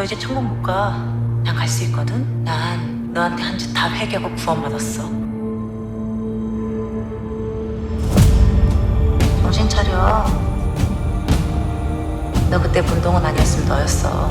너 이제 천국 못 가. 난 갈 수 있거든. 난 너한테 한 짓 다 회개하고 구원받았어. 정신 차려. 너 그때 문동은 아니었으면 너였어.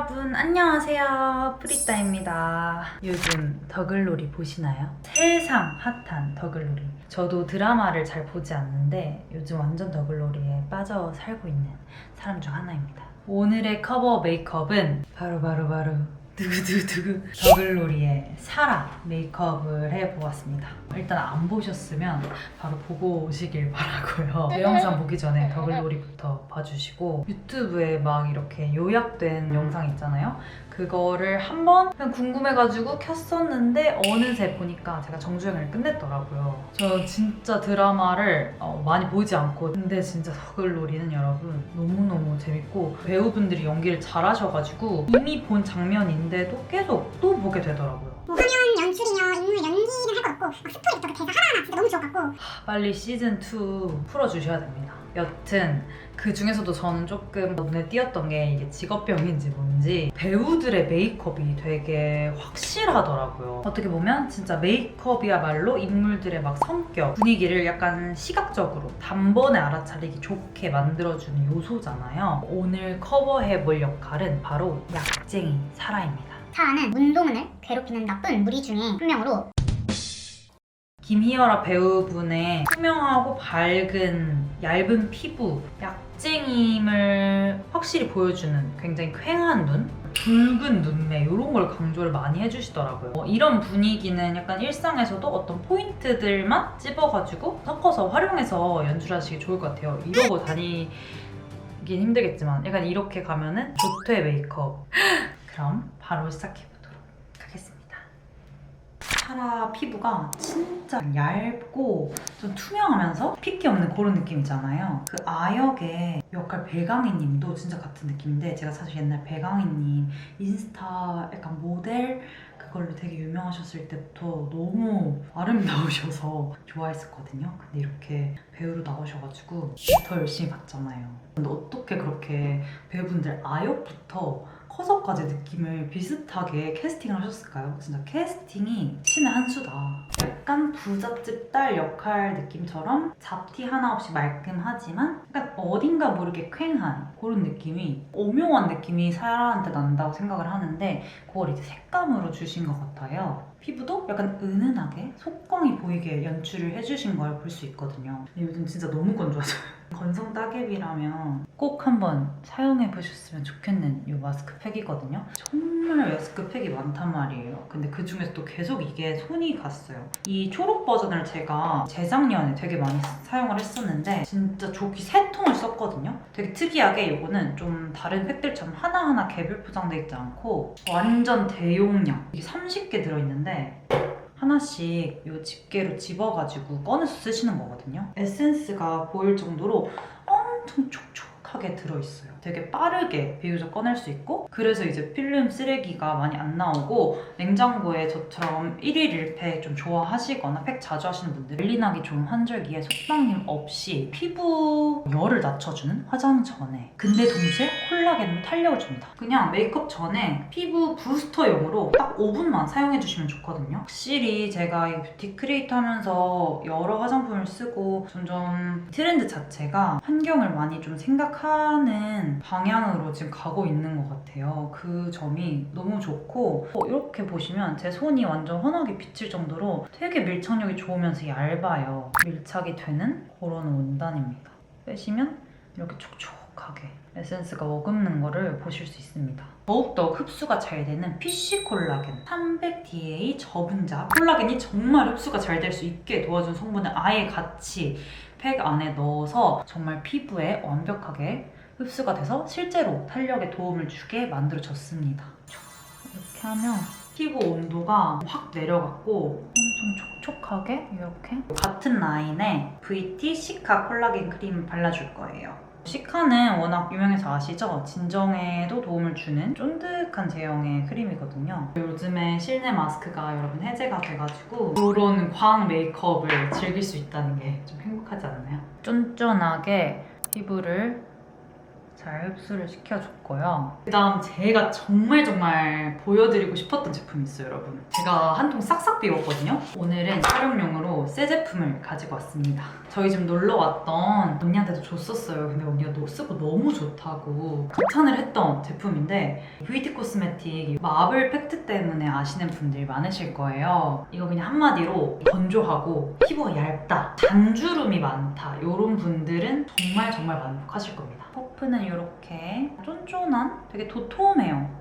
여러분 안녕하세요. 프리따입니다. 요즘 더글로리 보시나요? 세상 핫한 더글로리 저도 드라마를 잘 보지 않는데 요즘 완전 더글로리에 빠져 살고 있는 사람 중 하나입니다. 오늘의 커버 메이크업은 바로 바로 바로 두구두구두구. 더글로리의 사라 메이크업을 해보았습니다. 일단 안 보셨으면 바로 보고 오시길 바라고요. 이 영상 보기 전에 더글로리부터 봐주시고 유튜브에 막 이렇게 요약된 영상 있잖아요 그거를 한번 그냥 궁금해가지고 켰었는데 어느새 보니까 제가 정주행을 끝냈더라고요. 저 진짜 드라마를 어, 많이 보지 않고 근데 진짜 더글로리는 여러분 너무너무 재밌고 배우분들이 연기를 잘하셔가지고 이미 본 장면인데도 계속 또 보게 되더라고요. 화면 연출이며 인물 연기를 할것 같고 막 스토리부터 그 대사 하나하나 진짜 너무 같고. 빨리 시즌 2 풀어주셔야 됩니다. 여튼 그 중에서도 저는 조금 눈에 띄었던 게 이게 직업병인지 뭔지 배우들의 메이크업이 되게 확실하더라고요. 어떻게 보면 진짜 메이크업이야말로 인물들의 막 성격, 분위기를 약간 시각적으로 단번에 알아차리기 좋게 만들어주는 요소잖아요. 오늘 커버해볼 역할은 바로 약쟁이 사라입니다. 사라는 문동은을 괴롭히는 나쁜 무리 중에 한 명으로 김희열아 배우분의 투명하고 밝은 얇은 피부, 약쟁임을 확실히 보여주는 굉장히 쾌한 눈, 붉은 눈매 이런 걸 강조를 많이 해주시더라고요. 어, 이런 분위기는 약간 일상에서도 어떤 포인트들만 찝어가지고 섞어서 활용해서 연출하시기 좋을 것 같아요. 이러고 다니긴 힘들겠지만 약간 이렇게 가면은 조퇴 메이크업. 그럼 바로 하겠습니다. 사라 피부가 진짜 얇고 좀 투명하면서 핏기 없는 그런 느낌이잖아요. 그 아역의 역할 배강희님도 진짜 같은 느낌인데 제가 사실 옛날 배강희님 인스타 약간 모델 그걸로 되게 유명하셨을 때부터 너무 아름다우셔서 좋아했었거든요. 근데 이렇게 배우로 나오셔가지고 더 열심히 봤잖아요. 근데 어떻게 그렇게 배우분들 아역부터 커서까지 느낌을 비슷하게 캐스팅을 하셨을까요? 진짜 캐스팅이 신의 한 수다. 약간 부잣집 딸 역할 느낌처럼 잡티 하나 없이 말끔하지만 약간 어딘가 모르게 쾌한 그런 느낌이 오묘한 느낌이 사라한테 난다고 생각을 하는데 그걸 이제 색감으로 주신 것 같아요. 피부도 약간 은은하게 속광이 보이게 연출을 해주신 걸 볼 수 있거든요. 요즘 진짜 너무 건조하죠. 건성 따개비라면 꼭 한번 사용해 보셨으면 좋겠는 이 마스크팩이거든요. 정말 마스크팩이 많단 말이에요. 근데 그 중에서도 계속 이게 손이 갔어요. 이 초록 버전을 제가 재작년에 되게 많이 사용을 했었는데 진짜 조기 세 통을 썼거든요. 되게 특이하게 이거는 좀 다른 팩들처럼 하나하나 개별 포장돼 있지 않고 완전 대용량 이게 30개 들어있는데 하나씩 이 집게로 집어가지고 꺼내서 쓰시는 거거든요. 에센스가 보일 정도로 엄청 촉촉 하게 들어있어요. 되게 빠르게 비교적 꺼낼 수 있고 그래서 이제 필름 쓰레기가 많이 안 나오고 냉장고에 저처럼 1일 1팩 좀 좋아하시거나 팩 자주 하시는 분들 열리나기 좋은 환절기에 속당김 없이 피부 열을 낮춰주는 화장 전에 근데 동시에 콜라겐으로 탄력을 줍니다. 그냥 메이크업 전에 피부 부스터용으로 딱 5분만 사용해주시면 좋거든요. 확실히 제가 이 뷰티 크리에이터 하면서 여러 화장품을 쓰고 점점 트렌드 자체가 환경을 많이 좀 생각하 는 방향으로 지금 가고 있는 것 같아요. 그 점이 너무 좋고 어, 이렇게 보시면 제 손이 완전 환하게 비칠 정도로 되게 밀착력이 좋으면서 얇아요. 밀착이 되는 그런 원단입니다. 빼시면 이렇게 촉촉하게 에센스가 머금는 거를 보실 수 있습니다. 더욱더 흡수가 잘 되는 PC 콜라겐 300DA 저분자 콜라겐이 정말 흡수가 잘 될 수 있게 도와준 성분을 아예 같이 팩 안에 넣어서 정말 피부에 완벽하게 흡수가 돼서 실제로 탄력에 도움을 주게 만들어졌습니다. 이렇게 하면 피부 온도가 확 내려갔고 엄청 촉촉하게 이렇게 같은 라인에 VT 시카 콜라겐 크림을 발라줄 거예요. 시카는 워낙 유명해서 아시죠? 진정에도 도움을 주는 쫀득한 제형의 크림이거든요. 요즘에 실내 마스크가 여러분 해제가 돼가지고 이런 광 메이크업을 즐길 수 있다는 게 좀 행복하지 않나요? 쫀쫀하게 피부를 잘 흡수를 시켜줬고요. 그 다음 제가 정말 정말 보여드리고 싶었던 제품이 있어요, 여러분. 제가 한 통 싹싹 비웠거든요. 오늘은 촬영용으로 새 제품을 가지고 왔습니다. 저희 집 놀러 왔던 언니한테도 줬었어요. 근데 언니가 너 쓰고 너무 좋다고 극찬을 했던 제품인데 뷰티 코스메틱 마블 팩트 때문에 아시는 분들이 많으실 거예요. 이거 그냥 한마디로 건조하고 피부가 얇다, 잔주름이 많다 이런 분들은 정말 정말 만족하실 겁니다. 퍼프는 이렇게 쫀쫀한 되게 도톰해요.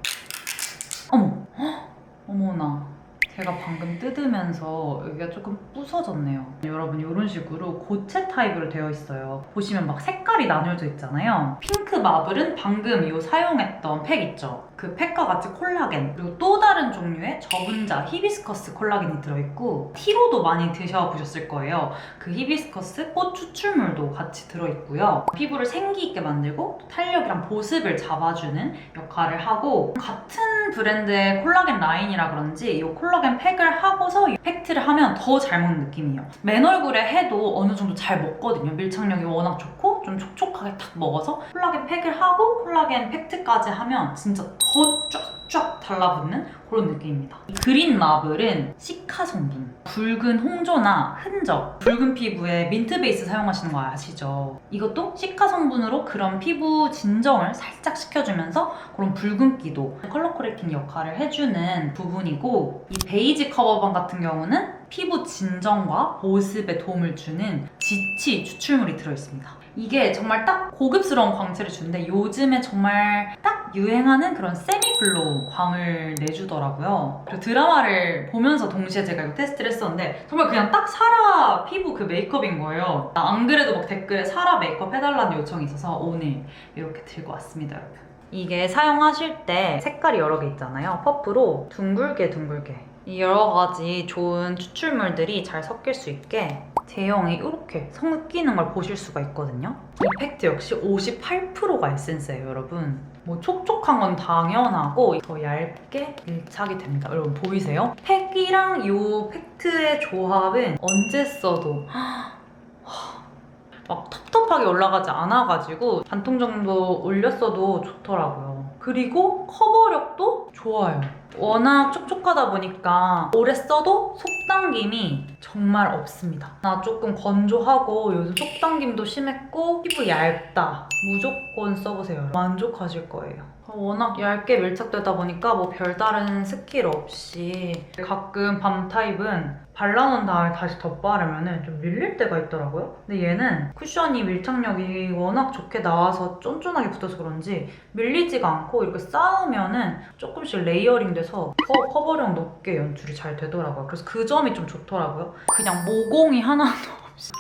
어머, 헉, 어머나. 제가 방금 뜯으면서 여기가 조금 부서졌네요. 여러분 이런 식으로 고체 타입으로 되어 있어요. 보시면 막 색깔이 나뉘어져 있잖아요. 핑크 마블은 방금 이 사용했던 팩 있죠? 그 팩과 같이 콜라겐 그리고 또 다른 종류의 저분자 히비스커스 콜라겐이 들어있고 티로도 많이 드셔보셨을 거예요. 그 히비스커스 꽃 추출물도 같이 들어있고요. 피부를 생기 있게 만들고 또 탄력이랑 보습을 잡아주는 역할을 하고 같은 브랜드의 콜라겐 라인이라 그런지 이 콜라겐 팩을 하고서 이 팩트를 하면 더 잘 먹는 느낌이에요. 맨 얼굴에 해도 어느 정도 잘 먹거든요. 밀착력이 워낙 좋고 좀 촉촉하게 탁 먹어서 콜라겐 팩을 하고 콜라겐 팩트까지 하면 진짜 더 쫙쫙 달라붙는 그런 느낌입니다. 이 그린 마블은 시카 성분, 붉은 홍조나 흔적, 붉은 피부에 민트 베이스 사용하시는 거 아시죠? 이것도 시카 성분으로 그런 피부 진정을 살짝 시켜주면서 그런 붉은기도 컬러 코렉팅 역할을 해주는 부분이고 이 베이지 커버반 같은 경우는 피부 진정과 보습에 도움을 주는 지치 추출물이 들어있습니다. 이게 정말 딱 고급스러운 광채를 주는데 요즘에 정말 딱 유행하는 그런 세미글로우 광을 내주더라고요. 그리고 드라마를 보면서 동시에 제가 이거 테스트를 했었는데 정말 그냥 딱 사라 피부 그 메이크업인 거예요. 안 그래도 막 댓글에 사라 메이크업 해달라는 요청이 있어서 오늘 이렇게 들고 왔습니다, 여러분. 이게 사용하실 때 색깔이 여러 개 있잖아요. 퍼프로 둥글게 둥글게 이 여러 가지 좋은 추출물들이 잘 섞일 수 있게 제형이 이렇게 섞이는 걸 보실 수가 있거든요. 이펙트 역시 58%가 에센스예요, 여러분. 뭐 촉촉한 건 당연하고 더 얇게 밀착이 됩니다. 여러분 보이세요? 팩이랑 이 팩트의 조합은 언제 써도 막 텁텁하게 올라가지 않아가지고 반통 정도 올렸어도 좋더라고요. 그리고 커버력도 좋아요. 워낙 촉촉하다 보니까 오래 써도 속당김이 정말 없습니다. 나 조금 건조하고 요즘 속당김도 심했고 피부 얇다. 무조건 써보세요. 만족하실 거예요. 워낙 얇게 밀착되다 보니까 뭐 별다른 스킬 없이 가끔 밤 타입은 발라놓은 다음에 다시 덧바르면 좀 밀릴 때가 있더라고요. 근데 얘는 쿠션이 밀착력이 워낙 좋게 나와서 쫀쫀하게 붙어서 그런지 밀리지가 않고 이렇게 쌓으면은 조금씩 레이어링 돼서 더 커버력 높게 연출이 잘 되더라고요. 그래서 그 점이 좀 좋더라고요. 그냥 모공이 하나도 없이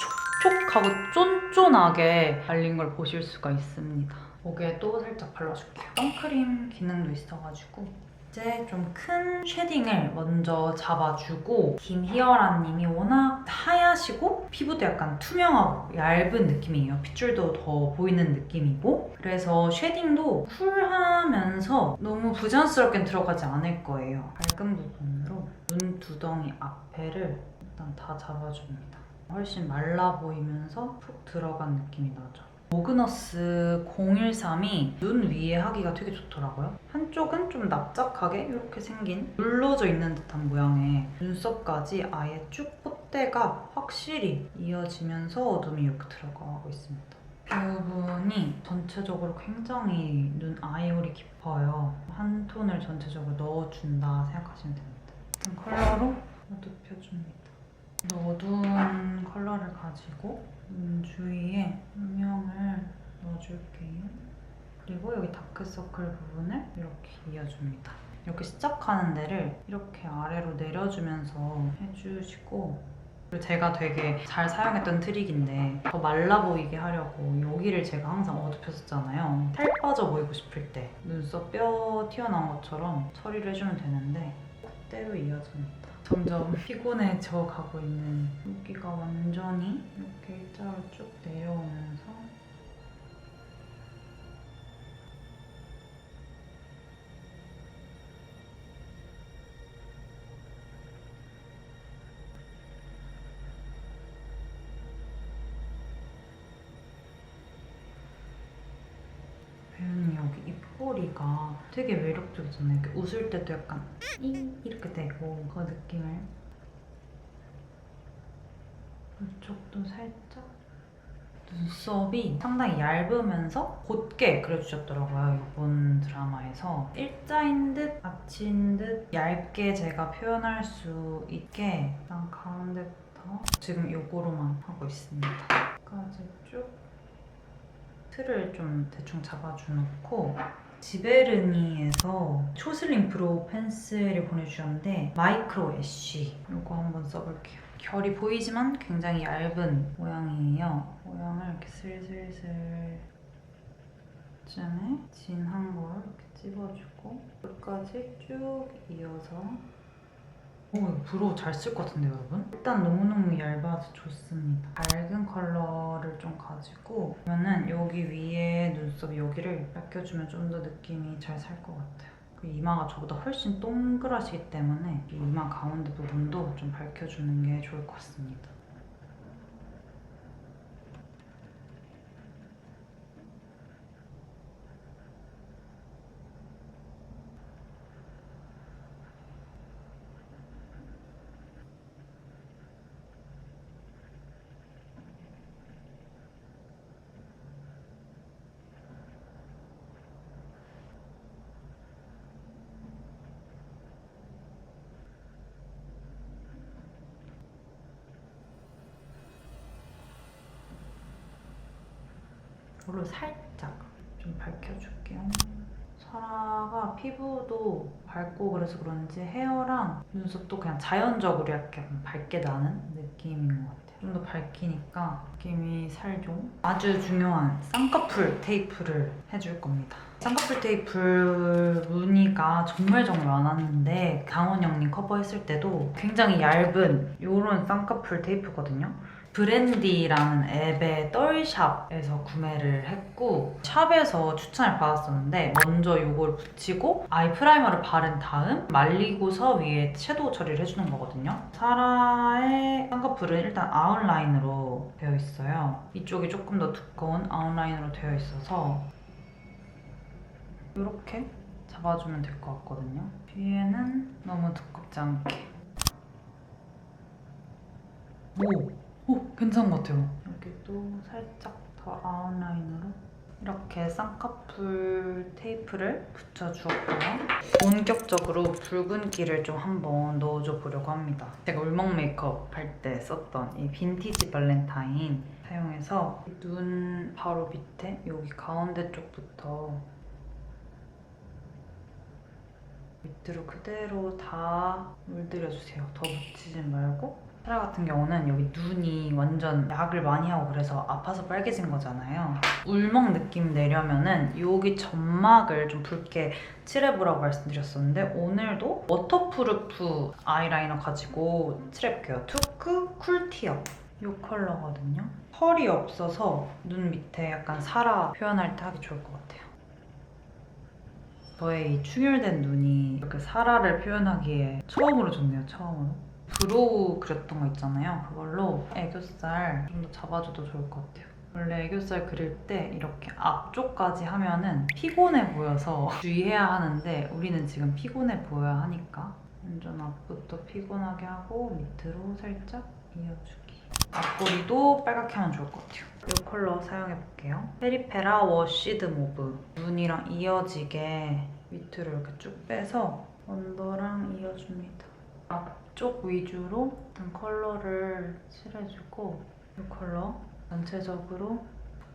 촉촉하고 쫀쫀하게 발린 걸 보실 수가 있습니다. 목에도 살짝 발라줄게요. 선크림 기능도 있어가지고 이제 좀 큰 쉐딩을 먼저 잡아주고 김희열아 님이 워낙 하얗시고 피부도 약간 투명하고 얇은 느낌이에요. 핏줄도 더 보이는 느낌이고 그래서 쉐딩도 쿨하면서 너무 부자연스럽게 들어가지 않을 거예요. 밝은 부분으로 눈 두덩이 앞에를 일단 다 잡아줍니다. 훨씬 말라 보이면서 푹 들어간 느낌이 나죠. 모그너스 013이 눈 위에 하기가 되게 좋더라고요. 한쪽은 좀 납작하게 이렇게 생긴 눌러져 있는 듯한 모양의 눈썹까지 아예 쭉 콧대가 확실히 이어지면서 어둠이 이렇게 들어가고 있습니다. 부분이 전체적으로 굉장히 눈 아이홀이 깊어요. 한 톤을 전체적으로 넣어준다 생각하시면 됩니다. 이 컬러로 어둡혀줍니다. 어두운 컬러를 가지고 눈 주위에 음영을 넣어줄게요. 그리고 여기 다크서클 부분을 이렇게 이어줍니다. 이렇게 시작하는 데를 이렇게 아래로 내려주면서 해주시고 제가 되게 잘 사용했던 트릭인데 더 말라 보이게 하려고 여기를 제가 항상 어둡혔었잖아요. 살 빠져 보이고 싶을 때 눈썹 뼈 튀어나온 것처럼 처리를 해주면 되는데 그대로 이어집니다. 점점 피곤해져 가고 있는 여기가 완전히 이렇게 일자로 쭉 내려오면서 입꼬리가 되게 매력적이잖아요. 이렇게 웃을 때도 약간 잉 이렇게 되고 그 느낌을 이쪽도 살짝 눈썹이 상당히 얇으면서 곧게 그려주셨더라고요. 이번 드라마에서 일자인 듯 아치인 듯 얇게 제가 표현할 수 있게 일단 가운데부터 지금 요거로만 하고 있습니다. 여기까지 쭉 틀을 좀 대충 잡아주놓고 지베르니에서 초슬링 브로우 펜슬을 보내주셨는데 마이크로 애쉬 이거 한번 써볼게요. 결이 보이지만 굉장히 얇은 모양이에요. 모양을 이렇게 슬슬슬 쯤에 진한 걸 이렇게 찝어주고 끝까지 쭉 이어서 오, 이거 브로우 잘 쓸 것 같은데요, 여러분? 일단 너무너무 얇아서 좋습니다. 밝은 컬러를 좀 가지고 그러면은 여기 위에 눈썹 여기를 밝혀주면 좀 더 느낌이 잘 살 것 같아요. 그리고 이마가 저보다 훨씬 동그라시기 때문에 이 이마 가운데 부분도 좀 밝혀주는 게 좋을 것 같습니다. 이걸로 살짝 좀 밝혀줄게요. 설아가 피부도 밝고 그래서 그런지 헤어랑 눈썹도 그냥 자연적으로 약간 밝게 나는 느낌인 것 같아요. 좀 더 밝히니까 느낌이 살좀 아주 중요한 쌍꺼풀 테이프를 해줄 겁니다. 쌍꺼풀 테이프 무늬가 정말 정말 많았는데 강원 형님 커버했을 때도 굉장히 얇은 이런 쌍꺼풀 테이프거든요. 브랜디라는 앱의 떨샵에서 구매를 했고 샵에서 추천을 받았었는데 먼저 이걸 붙이고 아이 프라이머를 바른 다음 말리고서 위에 섀도우 처리를 해주는 거거든요. 사라의 쌍꺼풀은 일단 아웃라인으로 되어 있어요. 이쪽이 조금 더 두꺼운 아웃라인으로 되어 있어서 이렇게 잡아주면 될 것 같거든요. 뒤에는 너무 두껍지 않게. 오! 오! 괜찮은 것 같아요. 여기도 살짝 더 아웃라인으로 이렇게 쌍꺼풀 테이프를 붙여주었고요. 본격적으로 붉은기를 좀 한번 넣어줘 보려고 합니다. 제가 울먹 메이크업 할 때 썼던 이 빈티지 발렌타인 사용해서 눈 바로 밑에 여기 가운데 쪽부터 밑으로 그대로 다 물들여주세요. 더 묻히지 말고. 사라 같은 경우는 여기 눈이 완전 약을 많이 하고 그래서 아파서 빨개진 거잖아요. 울먹 느낌 내려면은 여기 점막을 좀 붉게 칠해보라고 말씀드렸었는데 오늘도 워터프루프 아이라이너 가지고 칠해볼게요. 투크 쿨티어 이 컬러거든요. 펄이 없어서 눈 밑에 약간 사라 표현할 때 하기 좋을 것 같아요. 저의 이 충혈된 눈이 이렇게 사라를 표현하기에 처음으로 좋네요, 처음으로. 브로우 그렸던 거 있잖아요. 그걸로 애교살 좀 더 잡아줘도 좋을 것 같아요. 원래 애교살 그릴 때 이렇게 앞쪽까지 하면은 피곤해 보여서 주의해야 하는데 우리는 지금 피곤해 보여야 하니까 완전 앞부터 피곤하게 하고 밑으로 살짝 이어주기. 앞머리도 빨갛게 하면 좋을 것 같아요. 이 컬러 사용해볼게요. 페리페라 워시드 모브. 눈이랑 이어지게 밑으로 이렇게 쭉 빼서 언더랑 이어줍니다. 앞 쪽 위주로 컬러를 칠해주고 이 컬러 전체적으로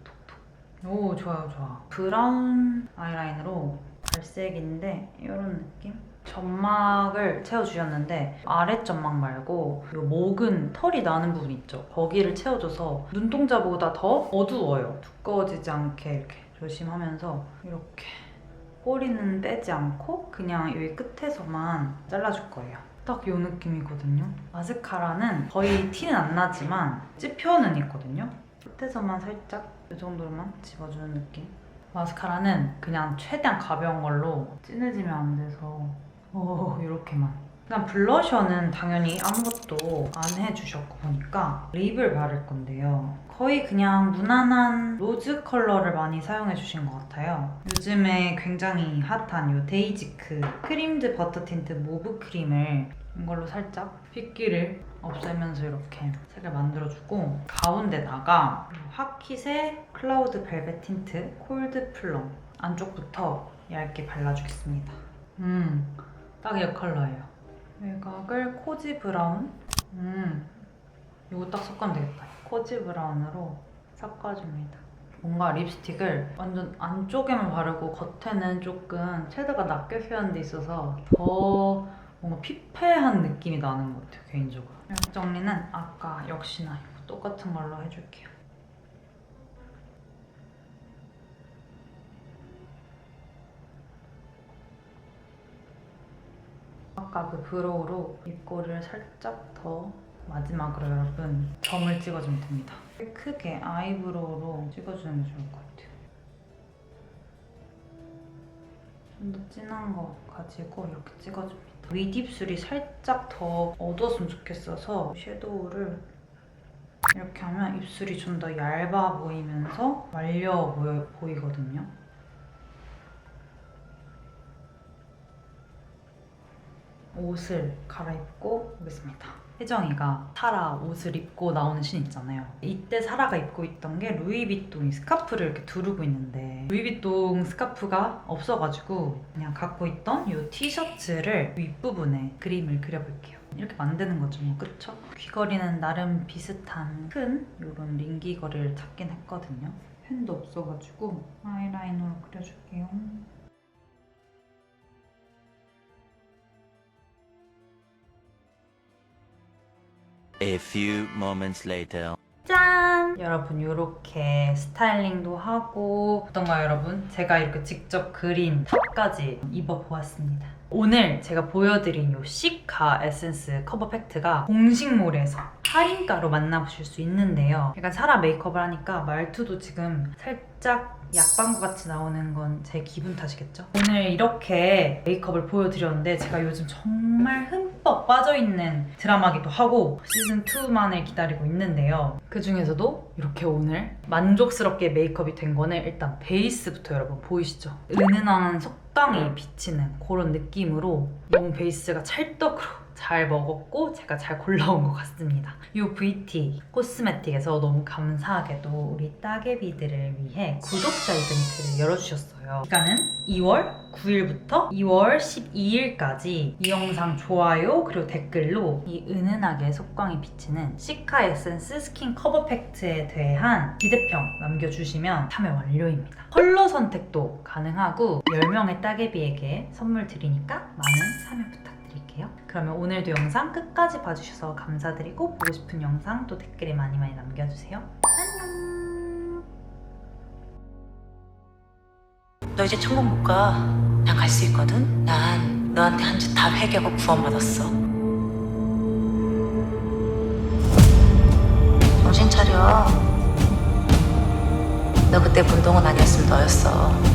톡톡톡. 오 좋아요 좋아. 브라운 아이라인으로 갈색인데 이런 느낌? 점막을 채워주셨는데 아래 점막 말고 이 목은 털이 나는 부분 있죠. 거기를 채워줘서 눈동자보다 더 어두워요. 두꺼워지지 않게 이렇게 조심하면서 이렇게 꼬리는 빼지 않고 그냥 여기 끝에서만 잘라줄 거예요. 딱 이 느낌이거든요. 마스카라는 거의 티는 안 나지만 찝혀는 있거든요. 끝에서만 살짝 이 정도로만 집어주는 느낌. 마스카라는 그냥 최대한 가벼운 걸로 진해지면 안 돼서 오 이렇게만 일단 블러셔는 당연히 아무것도 안 해주셨고 보니까 립을 바를 건데요. 거의 그냥 무난한 로즈 컬러를 많이 사용해 주신 것 같아요. 요즘에 굉장히 핫한 이 데이지크 크림드 버터 틴트 모브 크림을 이걸로 살짝 핏기를 없애면서 이렇게 색을 만들어주고 가운데다가 화킷의 클라우드 벨벳 틴트 콜드 플럼 안쪽부터 얇게 발라주겠습니다. 음, 딱 이 컬러예요. 외곽을 코지 브라운. 음, 이거 딱 섞으면 되겠다. 코지 브라운으로 섞어줍니다. 뭔가 립스틱을 완전 안쪽에만 바르고 겉에는 조금 섀도우가 낮게 표현돼 있어서 더 뭔가 피폐한 느낌이 나는 것 같아요, 개인적으로. 약 정리는 아까 역시나 똑같은 걸로 해줄게요. 아까 그 브로우로 입꼬리를 살짝 더 마지막으로 여러분 점을 찍어주면 됩니다. 크게 아이브로우로 찍어주는 게 좋을 것 같아요. 좀 더 진한 거 가지고 이렇게 찍어줍니다. 윗입술이 살짝 더 어두웠으면 좋겠어서 섀도우를 이렇게 하면 입술이 좀 더 얇아 보이면서 말려 보이거든요. 옷을 갈아입고 오겠습니다. 혜정이가 사라 옷을 입고 나오는 씬 있잖아요. 이때 사라가 입고 있던 게 루이비통 스카프를 이렇게 두르고 있는데 루이비통 스카프가 없어가지고 그냥 갖고 있던 이 티셔츠를 윗부분에 그림을 그려볼게요. 이렇게 만드는 거죠, 뭐 그쵸? 귀걸이는 나름 비슷한 큰 이런 링 귀걸이를 찾긴 했거든요. 펜도 없어가지고 아이라이너로 그려줄게요. A few moments later. 짠! 여러분 이렇게 스타일링도 하고 어떤가요 여러분? 제가 이렇게 직접 그린 탑까지 입어보았습니다. 오늘 제가 보여드린 이 시카 에센스 커버 팩트가 공식몰에서 할인가로 만나보실 수 있는데요. 약간 사라 메이크업을 하니까 말투도 지금 살짝 약방구 같이 나오는 건 제 기분 탓이겠죠? 오늘 이렇게 메이크업을 보여드렸는데 제가 요즘 정말 흠뻑 빠져있는 드라마기도 하고 시즌2만을 기다리고 있는데요. 그 중에서도 이렇게 오늘 만족스럽게 메이크업이 된 거는 일단 베이스부터 여러분 보이시죠? 은은한 속당이 비치는 그런 느낌으로 너무 베이스가 찰떡으로 잘 먹었고 제가 잘 골라온 것 같습니다. 이 VT 코스메틱에서 너무 감사하게도 우리 따개비들을 위해 구독자 이벤트를 열어주셨어요. 기간은 2월 9일부터 2월 12일까지 이 영상 좋아요 그리고 댓글로 이 은은하게 속광이 비치는 시카 에센스 스킨 커버 팩트에 대한 기대평 남겨주시면 참여 완료입니다. 컬러 선택도 가능하고 10명의 따개비에게 선물 드리니까 많은 참여 부탁드립니다. 그러면 오늘도 영상 끝까지 봐주셔서 감사드리고 보고 싶은 영상 또 댓글에 많이 많이 남겨주세요. 안녕. 너 이제 천국 못 가. 난 갈 수 있거든. 난 너한테 한 짓 다 회개하고 구원받았어. 정신 차려. 너 그때 문동은 아니었으면 너였어.